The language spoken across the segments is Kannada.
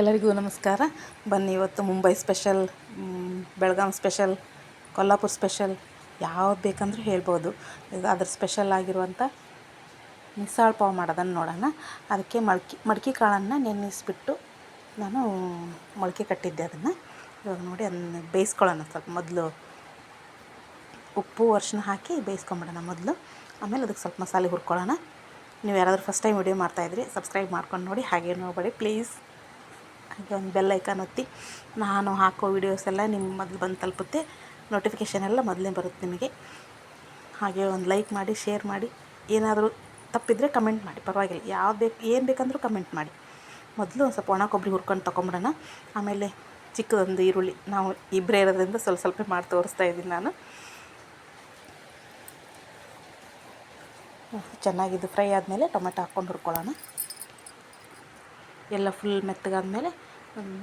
ಎಲ್ಲರಿಗೂ ನಮಸ್ಕಾರ. ಬನ್ನಿ ಇವತ್ತು Mumbai special Belgaum special, Kolhapur special, ಯಾವ್ದು ಬೇಕಂದ್ರೂ ಹೇಳ್ಬೋದು. ಈಗ ಅದ್ರ ಸ್ಪೆಷಲ್ ಆಗಿರುವಂಥ ಮಿಸಾಳ್ ಪಾವ್ ಮಾಡೋದನ್ನು ನೋಡೋಣ. ಅದಕ್ಕೆ ಮಡ್ಕೆ ಮಡ್ಕೆ ಕಾಳನ್ನು ನೆನೆಸ್ಬಿಟ್ಟು ನಾನು ಮೊಳಕೆ ಕಟ್ಟಿದ್ದೆ ಅದನ್ನು. ಇವಾಗ ನೋಡಿ ಅದನ್ನು ಬೇಯಿಸ್ಕೊಳ್ಳೋಣ ಸ್ವಲ್ಪ ಮೊದಲು. ಉಪ್ಪು ಅರ್ಶಿನ ಹಾಕಿ ಬೇಯಿಸ್ಕೊಂಬಿಡೋಣ ಮೊದಲು. ಆಮೇಲೆ ಅದಕ್ಕೆ ಸ್ವಲ್ಪ ಮಸಾಲೆ ಹುರ್ಕೊಳ್ಳೋಣ. ನೀವು ಯಾರಾದರೂ ಫಸ್ಟ್ ಟೈಮ್ ವಿಡಿಯೋ ಮಾಡ್ತಾಯಿದ್ರಿ ಸಬ್ಸ್ಕ್ರೈಬ್ ಮಾಡ್ಕೊಂಡು ನೋಡಿ, ಹಾಗೆ ನೋಡಬೇಡಿ ಪ್ಲೀಸ್ ಒಂದು ಬೆಲ್ ಐಕಾನ್ ಒತ್ತಿ ನಾನು ಹಾಕೋ ವೀಡಿಯೋಸ್ ಎಲ್ಲ ನಿಮ್ಮ ಮೊದಲು ಬಂದು ತಲುಪುತ್ತೆ. ನೋಟಿಫಿಕೇಷನ್ ಎಲ್ಲ ಮೊದಲೇ ಬರುತ್ತೆ ನಿಮಗೆ. ಹಾಗೆ ಒಂದು ಲೈಕ್ ಮಾಡಿ ಶೇರ್ ಮಾಡಿ, ಏನಾದರೂ ತಪ್ಪಿದರೆ ಕಮೆಂಟ್ ಮಾಡಿ. ಪರವಾಗಿಲ್ಲ. ಯಾವ್ದು ಬೇಕು, ಏನು ಬೇಕಂದರೂ ಕಮೆಂಟ್ ಮಾಡಿ. ಮೊದಲು ಒಂದು ಸ್ವಲ್ಪ ಒಣ ಕೊಬ್ಬರಿ ಹುರ್ಕೊಂಡು ತೊಗೊಂಬಿಡೋಣ ಆಮೇಲೆ ಚಿಕ್ಕದೊಂದು ಈರುಳ್ಳಿ ನಾವು ಇಬ್ಬರೇ ಇರೋದ್ರಿಂದ ಸ್ವಲ್ಪ ಸ್ವಲ್ಪ ಮಾಡಿ ತೋರಿಸ್ತಾ ಇದ್ದೀನಿ ನಾನು. ಚೆನ್ನಾಗಿದ್ದು ಫ್ರೈ ಆದಮೇಲೆ ಟೊಮೆಟೊ ಹಾಕ್ಕೊಂಡು ಹುರ್ಕೊಳ್ಳೋಣ. ಎಲ್ಲ ಫುಲ್ ಮೆತ್ತಗಾದ್ಮೇಲೆ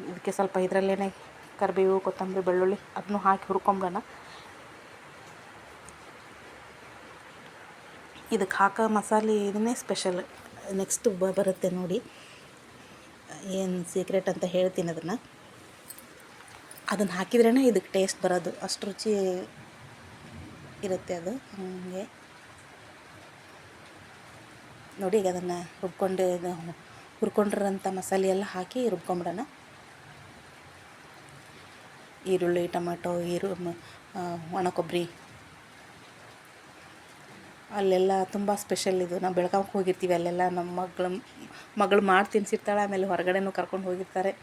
ಇದಕ್ಕೆ ಸ್ವಲ್ಪ ಇದರಲ್ಲೇನೆ ಕರಿಬೇವು, ಕೊತ್ತಂಬರಿ, ಬೆಳ್ಳುಳ್ಳಿ ಅದನ್ನು ಹಾಕಿ ಹುರ್ಕೊಂಬೋಣ ಇದಕ್ಕೆ ಹಾಕೋ ಮಸಾಲೆ ಇದನ್ನೇ ಸ್ಪೆಷಲ್ ನೆಕ್ಸ್ಟ್ ಬರುತ್ತೆ ನೋಡಿ. ಏನು ಸೀಕ್ರೆಟ್ ಅಂತ ಹೇಳ್ತೀನಿ ಅದನ್ನು. ಅದನ್ನು ಹಾಕಿದ್ರೇ ಇದಕ್ಕೆ ಟೇಸ್ಟ್ ಬರೋದು. ಅಷ್ಟು ರುಚಿ ಇರುತ್ತೆ ಅದು. ಹಾಗೆ. ನೋಡಿ ಈಗ ಅದನ್ನು ರುಬ್ಕೊಂಡು ಹುರ್ಕೊಂಡಿರೋಂಥ ಮಸಾಲೆ ಎಲ್ಲ ಹಾಕಿ ರುಬ್ಕೊಂಬಿಡೋಣ. ಈರುಳ್ಳಿ, ಟೊಮೆಟೊ, ಈರು ಒಣ ಕೊಬ್ಬರಿ. ಅಲ್ಲೆಲ್ಲ ತುಂಬ ಸ್ಪೆಷಲ್ ಇದು. ನಾವು ಬೆಳಗಾವಿಗೆ ಹೋಗಿರ್ತೀವಿ, ಅಲ್ಲೆಲ್ಲ ನಮ್ಮ ಮಗಳು ಮಗಳು ಮಾಡಿ ತಿನ್ಸಿರ್ತಾಳೆ, ಆಮೇಲೆ ಹೊರಗಡೆನೂ ಕರ್ಕೊಂಡು ಹೋಗಿರ್ತಾರೆ.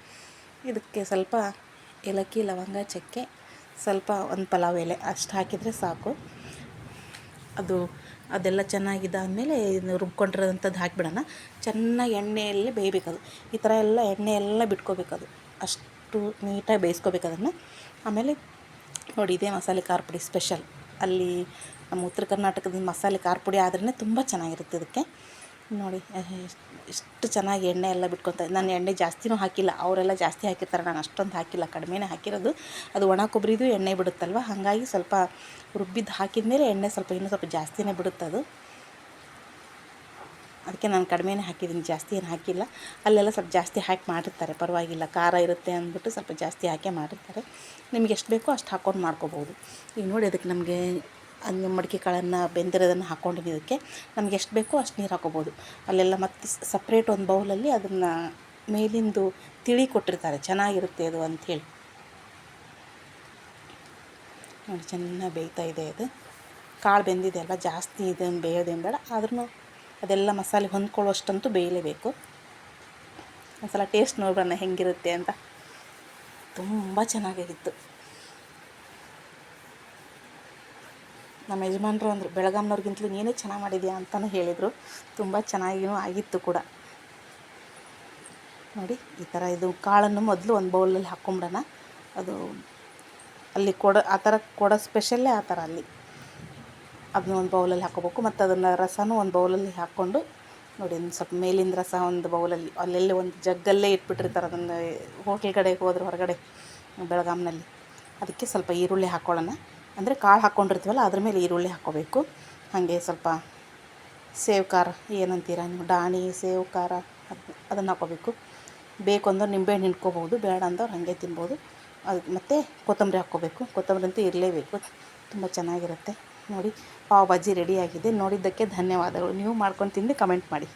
ಇದಕ್ಕೆ ಸ್ವಲ್ಪ ಏಲಕ್ಕಿ, ಲವಂಗ, ಚಕ್ಕೆ, ಸ್ವಲ್ಪ ಒಂದು ಪಲಾವ್ ಎಲೆ ಅಷ್ಟು ಹಾಕಿದರೆ ಸಾಕು. ಅದು ಅದೆಲ್ಲ ಚೆನ್ನಾಗಿದ್ದಾದಮೇಲೆ ಇದು ರುಬ್ಕೊಂಡಿರೋಂಥದ್ದು ಹಾಕಿಬಿಡೋಣ. ಚೆನ್ನಾಗಿ ಎಣ್ಣೆಯಲ್ಲೇ ಬೇಯಬೇಕದು. ಈ ಥರ ಎಲ್ಲ ಎಣ್ಣೆ ಎಲ್ಲ ಬಿಟ್ಕೋಬೇಕದು. ಅಷ್ಟು ನೀಟಾಗಿ ಬೇಯಿಸ್ಕೋಬೇಕು ಅದನ್ನು. ಆಮೇಲೆ ನೋಡಿ, ಇದೇ ಮಸಾಲೆ ಖಾರ ಪುಡಿ ಸ್ಪೆಷಲ್. ಅಲ್ಲಿ ನಮ್ಮ ಉತ್ತರ ಕರ್ನಾಟಕದ ಮಸಾಲೆ ಖಾರ ಪುಡಿ ಆದ್ರೇ ತುಂಬ ಚೆನ್ನಾಗಿರುತ್ತೆ ಇದಕ್ಕೆ. ನೋಡಿ ಎಷ್ಟು ಚೆನ್ನಾಗಿ ಎಣ್ಣೆ ಎಲ್ಲ ಬಿಟ್ಕೊತ ನಾನು ಎಣ್ಣೆ ಜಾಸ್ತಿನೂ ಹಾಕಿಲ್ಲ. ಅವರೆಲ್ಲ ಜಾಸ್ತಿ ಹಾಕಿರ್ತಾರೆ. ನಾನು ಅಷ್ಟೊಂದು ಹಾಕಿಲ್ಲ. ಕಡಿಮೆನೇ ಹಾಕಿರೋದು. ಅದು ಒಣ ಕೊಬ್ಬರಿದು ಎಣ್ಣೆ ಬಿಡುತ್ತಲ್ವ? ಹಾಗಾಗಿ ಸ್ವಲ್ಪ ರುಬ್ಬಿದ್ದು ಹಾಕಿದ ಮೇಲೆ ಎಣ್ಣೆ ಸ್ವಲ್ಪ ಇನ್ನೂ ಸ್ವಲ್ಪ ಜಾಸ್ತಿನೇ ಅದು. ಅದಕ್ಕೆ ನಾನು ಕಡಿಮೆನೇ ಹಾಕಿದ್ದೀನಿ. ಜಾಸ್ತಿ ಏನು ಹಾಕಿಲ್ಲ. ಅಲ್ಲೆಲ್ಲ ಸ್ವಲ್ಪ ಜಾಸ್ತಿ ಹಾಕಿ ಮಾಡಿರ್ತಾರೆ. ಪರವಾಗಿಲ್ಲ. ಖಾರ ಇರುತ್ತೆ ಅಂದ್ಬಿಟ್ಟು ಸ್ವಲ್ಪ ಜಾಸ್ತಿ ಹಾಕೇ ಮಾಡಿರ್ತಾರೆ. ನಿಮ್ಗೆ ಎಷ್ಟು ಬೇಕೋ ಅಷ್ಟು ಹಾಕ್ಕೊಂಡು ಮಾಡ್ಕೋಬೋದು. ಈಗ ನೋಡಿ, ಅದಕ್ಕೆ ನಮಗೆ ಅನ್ನ ಮಡಿಕೆ ಕಾಳನ್ನು, ಬೆಂದಿರೋದನ್ನು ಹಾಕ್ಕೊಂಡಿದ್ದೀನಿ ಇದಕ್ಕೆ ನಮ್ಗೆ ಎಷ್ಟು ಬೇಕೋ ಅಷ್ಟು ನೀರು ಹಾಕೋಬೋದು. ಅಲ್ಲೆಲ್ಲ ಮತ್ತೆ ಸಪ್ರೇಟ್ ಒಂದು ಬೌಲಲ್ಲಿ ಅದನ್ನು ಮೇಲಿಂದು ತಿಳಿ ಕೊಟ್ಟಿರ್ತಾರೆ. ಚೆನ್ನಾಗಿರುತ್ತೆ ಅದು ಅಂಥೇಳಿ ನೋಡಿ, ಚೆನ್ನಾಗಿ ಬೇಯ್ತಾ ಇದೆ ಅದು. ಕಾಳು ಬೆಂದಿದೆ ಅಲ್ವಾ ಜಾಸ್ತಿ ಇದನ್ನು ಬೇಯೋದೇನು ಬೇಡ. ಆದ್ರೂ ಅದೆಲ್ಲ ಮಸಾಲೆ ಹೊಂದ್ಕೊಳ್ಳೋಷ್ಟಂತೂ ಬೇಯಲೇಬೇಕು. ಒಂದು ಸಲ ಟೇಸ್ಟ್ ನೋಡೋಣ ಹೆಂಗಿರುತ್ತೆ ಅಂತ. ತುಂಬ ಚೆನ್ನಾಗಿತ್ತು. ನಮ್ಮ ಯಜಮಾನ್ರು ಅಂದರು ಬೆಳಗಾಮ್ನವ್ರಿಗಿಂತಲೂ ನೀನೇ ಚೆನ್ನಾಗಿ ಮಾಡಿದ್ಯಾ ಅಂತಲೂ ಹೇಳಿದರು. ತುಂಬ ಚೆನ್ನಾಗಿಯೂ ಆಗಿತ್ತು ಕೂಡ. ನೋಡಿ, ಈ ಥರ ಇದು ಕಾಳನ್ನು ಮೊದಲು ಒಂದು ಬೌಲಲ್ಲಿ ಹಾಕ್ಕೊಂಬಿಡೋಣ ಅದು ಅಲ್ಲಿ ಕೊಡ, ಆ ಥರ ಕೊಡೋ ಸ್ಪೆಷಲ್ಲೇ ಆ ಥರ ಅಲ್ಲಿ. ಅದನ್ನ ಒಂದು ಬೌಲಲ್ಲಿ ಹಾಕ್ಕೋಬೇಕು ಮತ್ತು ಅದನ್ನು ರಸನೂ ಒಂದು ಬೌಲಲ್ಲಿ ಹಾಕ್ಕೊಂಡು, ನೋಡಿ ಒಂದು ಸ್ವಲ್ಪ ಮೇಲಿಂದ ರಸ ಒಂದು ಬೌಲಲ್ಲಿ ಅಲ್ಲೆಲ್ಲೇ ಒಂದು ಜಗ್ಗಲ್ಲೇ ಇಟ್ಬಿಟ್ಟಿರ್ತಾರೆ ಅದನ್ನು, ಹೋಟ್ಲ್ ಕಡೆಗೆ ಹೋದ್ರೆ ಹೊರಗಡೆ ಬೆಳಗಾಮ್ನಲ್ಲಿ ಅದಕ್ಕೆ ಸ್ವಲ್ಪ ಈರುಳ್ಳಿ ಹಾಕ್ಕೊಳ್ಳೋಣ ಅಂದರೆ ಕಾಳು ಹಾಕ್ಕೊಂಡಿರ್ತೀವಲ್ಲ ಅದ್ರ ಮೇಲೆ ಈರುಳ್ಳಿ ಹಾಕ್ಕೋಬೇಕು ಹಾಗೆ ಸ್ವಲ್ಪ ಸೇವ್ ಖಾರ, ಏನಂತೀರ ನೀವು ಡಾಣಿ ಸೇವ್ ಖಾರ, ಅದು ಅದನ್ನು ಹಾಕ್ಕೋಬೇಕು ಬೇಕು ಅಂದ್ರೆ ನಿಂಬೆಹಣ್ಣು ಹಿಂಡ್ಕೋಬೋದು ಬೇಡ ಅಂದವ್ರು ಹಾಗೆ ತಿನ್ಬೋದು. ಅದು ಮತ್ತು ಕೊತ್ತಂಬರಿ ಹಾಕ್ಕೋಬೇಕು ಕೊತ್ತಂಬರಿ ಅಂತೂ ಇರಲೇಬೇಕು, ತುಂಬ ಚೆನ್ನಾಗಿರುತ್ತೆ. ನೋಡಿ, ಪಾವ್ ಭಾಜಿ ರೆಡಿಯಾಗಿದೆ ನೋಡಿದ್ದಕ್ಕೆ ಧನ್ಯವಾದಗಳು. ನೀವು ಮಾಡ್ಕೊಂಡು ತಿಂದು ಕಮೆಂಟ್ ಮಾಡಿ.